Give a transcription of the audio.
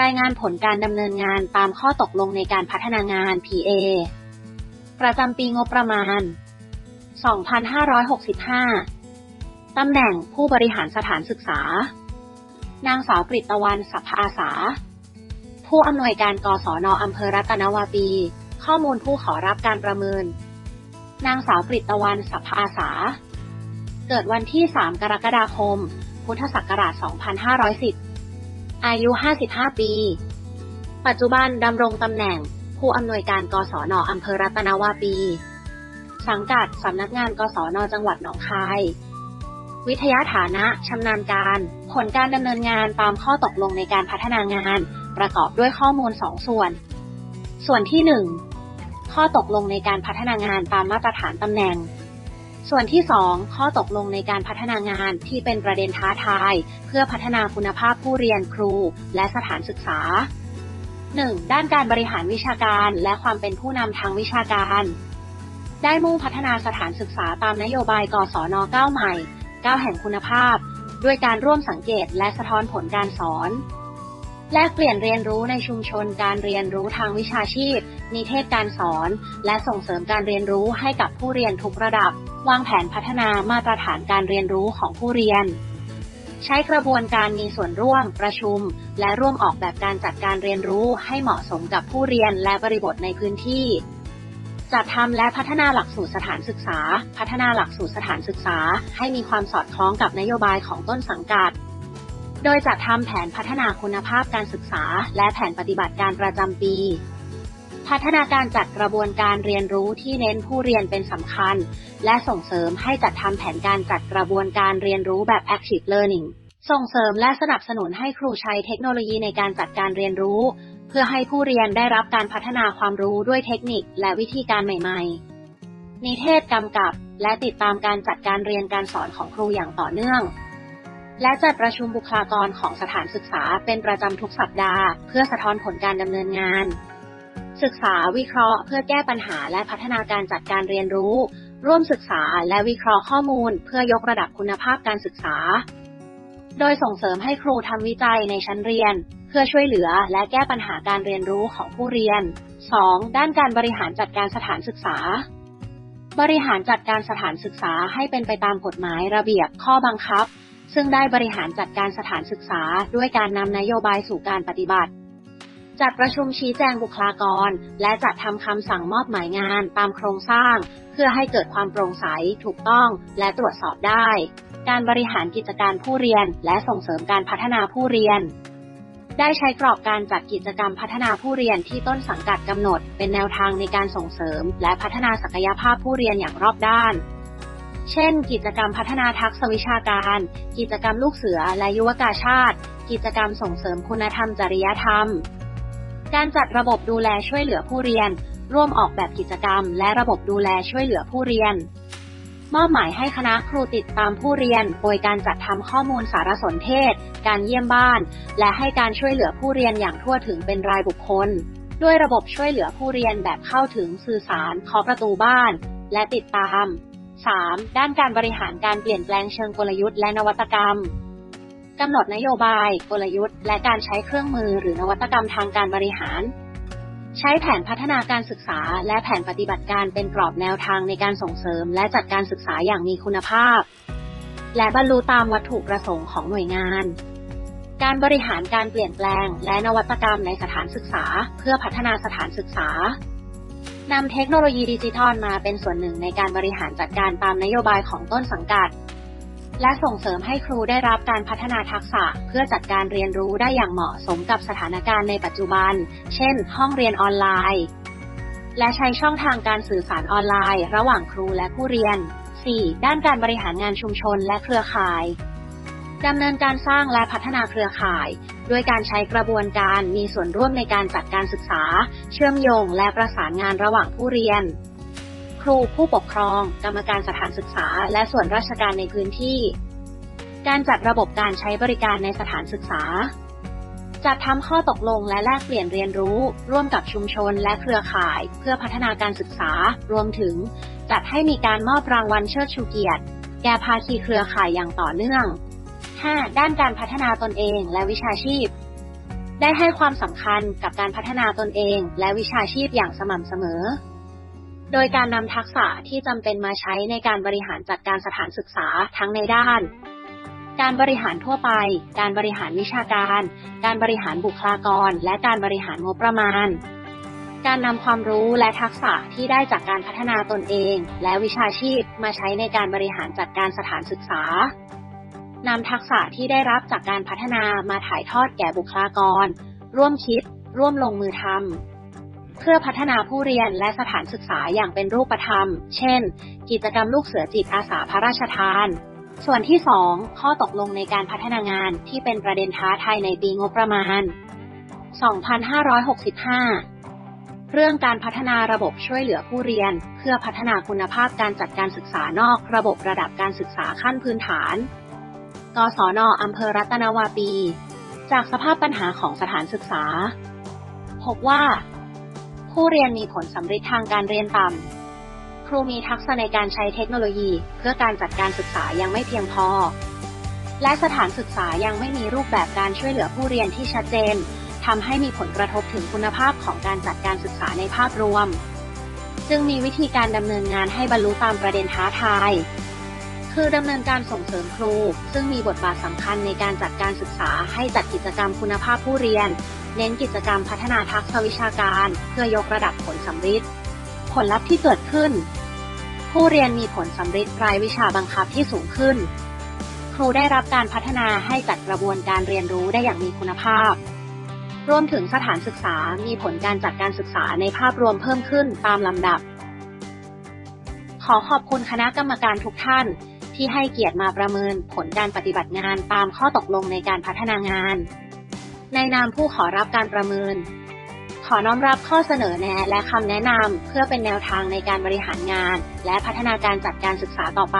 รายงานผลการดำเนินงานตามข้อตกลงในการพัฒนางาน PA ประจำปีงบประมาณ 2565 ตำแหน่งผู้บริหารสถานศึกษา นางสาวกฤตวรรณสัพพอาสา ผู้อำนวยการกศนอำเภอรัตนวาปี ข้อมูลผู้ขอรับการประเมิน นางสาวกฤตวรรณสัพพอาสา เกิดวันที่ 3 กรกฎาคม พุทธศักราช 2510 อายุ 55 ปี ปัจจุบันดำรงตำแหน่ง ผู้อำนวยการกศนอำเภอรัตนวาปี สังกัดสำนักงานกศนจังหวัดหนองคาย วิทยาฐานะชำนาญการ ผลการดำเนินงานตามข้อตกลงในการพัฒนางาน ประกอบด้วยข้อมูล 2 ส่วน ส่วนที่ 1 ข้อตกลงในการพัฒนางานตามมาตรฐานตำแหน่ง ส่วนที่ 2 ข้อตกลงในการพัฒนางานที่เป็นประเด็นท้าทาย เพื่อพัฒนาคุณภาพผู้เรียนครูและสถานศึกษา 1. ด้านการบริหารวิชาการและความเป็นผู้นำทางวิชาการ ได้มุ่งพัฒนาสถานศึกษาตามนโยบายกศน9 ใหม่ 9 แห่งคุณภาพ ด้วยการร่วมสังเกตและสะท้อนผลการสอน แลกเปลี่ยนเรียนรู้ในชุมชนการเรียนรู้ทางวิชาชีพ นิเทศการสอน และส่งเสริมการเรียนรู้ให้กับผู้เรียนทุกระดับ วางแผนพัฒนามาตรฐานการเรียนรู้ของผู้เรียน ใช้กระบวนการมีส่วนร่วม ประชุม และร่วมออกแบบการจัดการเรียนรู้ให้เหมาะสมกับผู้เรียนและบริบทในพื้นที่ จัดทำและพัฒนาหลักสูตรสถานศึกษา พัฒนาหลักสูตรสถานศึกษา ให้มีความสอดคล้องกับนโยบายของต้นสังกัด โดยจัดทำแผนพัฒนาคุณภาพการศึกษา และแผนปฏิบัติการประจำปี พัฒนาการจัดกระบวนการเรียนรู้ที่เน้นผู้เรียนเป็นสำคัญ และส่งเสริมให้จัดทำแผนการจัดกระบวนการเรียนรู้แบบ active learning ส่งเสริมและสนับสนุนให้ครูใช้เทคโนโลยีในการจัดการเรียนรู้ เพื่อให้ผู้เรียนได้รับการพัฒนาความรู้ด้วยเทคนิคและวิธีการใหม่ๆ นิเทศกำกับ และติดตามการจัดการเรียนการสอนของครูอย่างต่อเนื่อง และจัดประชุมบุคลากรของสถานศึกษาเป็นประจำทุกสัปดาห์ เพื่อสะท้อนผลการดำเนินงาน ศึกษาวิเคราะห์เพื่อแก้ปัญหาและพัฒนาการจัดการเรียนรู้ ร่วมศึกษาและวิเคราะห์ข้อมูล เพื่อยกระดับคุณภาพการศึกษา โดยส่งเสริมให้ครูทำวิจัยในชั้นเรียน เพื่อช่วยเหลือและแก้ปัญหาการเรียนรู้ของผู้เรียน 2. ด้านการบริหารจัดการสถานศึกษา บริหารจัดการสถานศึกษาให้เป็นไปตามกฎหมายระเบียบข้อบังคับ ซึ่งได้บริหารจัดการสถานศึกษา ด้วยการนำนโยบายสู่การปฏิบัติ จัดประชุมชี้แจงบุคลากร และจัดทำคำสั่งมอบหมายงานตามโครงสร้าง เพื่อให้เกิดความโปร่งใส ถูกต้อง และตรวจสอบได้ การบริหารกิจการผู้เรียน และส่งเสริมการพัฒนาผู้เรียน ได้ใช้กรอบการจัดกิจกรรมพัฒนาผู้เรียนที่ต้นสังกัดกำหนด เป็นแนวทางในการส่งเสริม และพัฒนาศักยภาพผู้เรียนอย่างรอบด้าน เช่น กิจกรรมพัฒนาทักษะวิชาการ กิจกรรมลูกเสือและยุวกาชาติ กิจกรรมส่งเสริมคุณธรรมจริยธรรม การจัดระบบดูแลช่วยเหลือผู้เรียน ร่วมออกแบบกิจกรรม และระบบดูแลช่วยเหลือผู้เรียน มอบหมายให้คณะครูติดตามผู้เรียน โดยการจัดทำข้อมูลสารสนเทศ การเยี่ยมบ้าน และให้การช่วยเหลือผู้เรียนอย่างทั่วถึงเป็นรายบุคคล ด้วยระบบช่วยเหลือผู้เรียนแบบเข้าถึงสื่อสารเคาะประตูบ้าน และติดตาม 3. ด้านการบริหารการเปลี่ยนแปลงเชิงกลยุทธ์และนวัตกรรม กำหนดนโยบาย กลยุทธ์ และการใช้เครื่องมือหรือนวัตกรรมทางการบริหาร ใช้แผนพัฒนาการศึกษา และแผนปฏิบัติการเป็นกรอบแนวทางในการส่งเสริม และจัดการศึกษาอย่างมีคุณภาพ และบรรลุตามวัตถุประสงค์ของหน่วยงาน การบริหารการเปลี่ยนแปลง และนวัตกรรมในสถานศึกษา เพื่อพัฒนาสถานศึกษานำเทคโนโลยีดิจิทัลมาเป็นส่วนหนึ่งในการบริหารจัดการตามนโยบายของต้นสังกัด และส่งเสริมให้ครูได้รับการพัฒนาทักษะ เพื่อจัดการเรียนรู้ได้อย่างเหมาะสมกับสถานการณ์ในปัจจุบัน เช่น ห้องเรียนออนไลน์ และใช้ช่องทางการสื่อสารออนไลน์ ระหว่างครูและผู้เรียน 4. ด้านการบริหารงานชุมชนและเครือข่ายดำเนินการสร้างและพัฒนาเครือข่าย ด้วยการใช้กระบวนการมีส่วนร่วมในการจัดการศึกษา เชื่อมโยงและประสานงานระหว่างผู้เรียน ครูผู้ปกครอง กรรมการสถานศึกษา และส่วนราชการในพื้นที่ การจัดระบบการใช้บริการในสถานศึกษา จัดทำข้อตกลงและแลกเปลี่ยนเรียนรู้ ร่วมกับชุมชนและเครือข่าย เพื่อพัฒนาการศึกษา รวมถึง จัดให้มีการมอบรางวัลเชิดชูเกียรติ แก่ภาคีเครือข่ายอย่างต่อเนื่อง 5. ด้านการพัฒนาตนเองและวิชาชีพได้ให้ความสำคัญกับการพัฒนาตนเองและวิชาชีพอย่างสม่ำเสมอ โดยการนำทักษะที่จำเป็นมาใช้ในการบริหารจัดการสถานศึกษาทั้งในด้าน การบริหารทั่วไป การบริหารวิชาการ การบริหารบุคลากร และการบริหารงบประมาณ การนำความรู้และทักษะที่ได้จากการพัฒนาตนเอง และวิชาชีพมาใช้ในการบริหารจัดการสถานศึกษานำทักษะที่ได้รับจากการพัฒนามาถ่ายทอดแก่บุคลากร ร่วมคิด ร่วมลงมือทำ เพื่อพัฒนาผู้เรียนและสถานศึกษาอย่างเป็นรูปธรรม เช่น กิจกรรมลูกเสือจิตอาสาพระราชทาน ส่วนที่ 2 ข้อตกลงในการพัฒนางานที่เป็นประเด็นท้าทายในปีงบประมาณ 2565 เรื่องการพัฒนาระบบช่วยเหลือผู้เรียน เพื่อพัฒนาคุณภาพการจัดการศึกษานอกระบบระดับการศึกษาขั้นพื้นฐาน กศนอำเภอรัตนวาปี จากสภาพปัญหาของสถานศึกษา พบว่า ผู้เรียนมีผลสำฤทธิ์ทางการเรียนต่ำ ครูมีทักษะในการใช้เทคโนโลยี เพื่อการจัดการศึกษายังไม่เพียงพอ และสถานศึกษายังไม่มีรูปแบบการช่วยเหลือผู้เรียนที่ชัดเจนทำให้มีผลกระทบถึงคุณภาพของการจัดการศึกษาในภาพรวม จึงมีวิธีการดำเนินงานให้บรรลุตามประเด็นท้าทาย คือดำเนินการส่งเสริมครู ซึ่งมีบทบาทสำคัญในการจัดการศึกษาให้จัดกิจกรรมคุณภาพผู้เรียน เน้นกิจกรรมพัฒนาทักษะวิชาการ เพื่อยกระดับผลสำฤทธิ์ผลลัพธ์ที่เกิดขึ้น ผู้เรียนมีผลสำฤทธิ์รายวิชาบังคับที่สูงขึ้น ครูได้รับการพัฒนาให้จัดกระบวนการเรียนรู้ได้อย่างมีคุณภาพ รวมถึงสถานศึกษามีผลการจัดการศึกษาในภาพรวมเพิ่มขึ้นตามลำดับ ขอขอบคุณคณะกรรมการทุกท่านที่ให้เกียรติมาประเมินผลการปฏิบัติงานตามข้อตกลงในการพัฒนางาน ในนามผู้ขอรับการประเมิน ขอน้อมรับข้อเสนอแนะและคำแนะนำเพื่อเป็นแนวทางในการบริหารงาน และพัฒนาการจัดการศึกษาต่อไป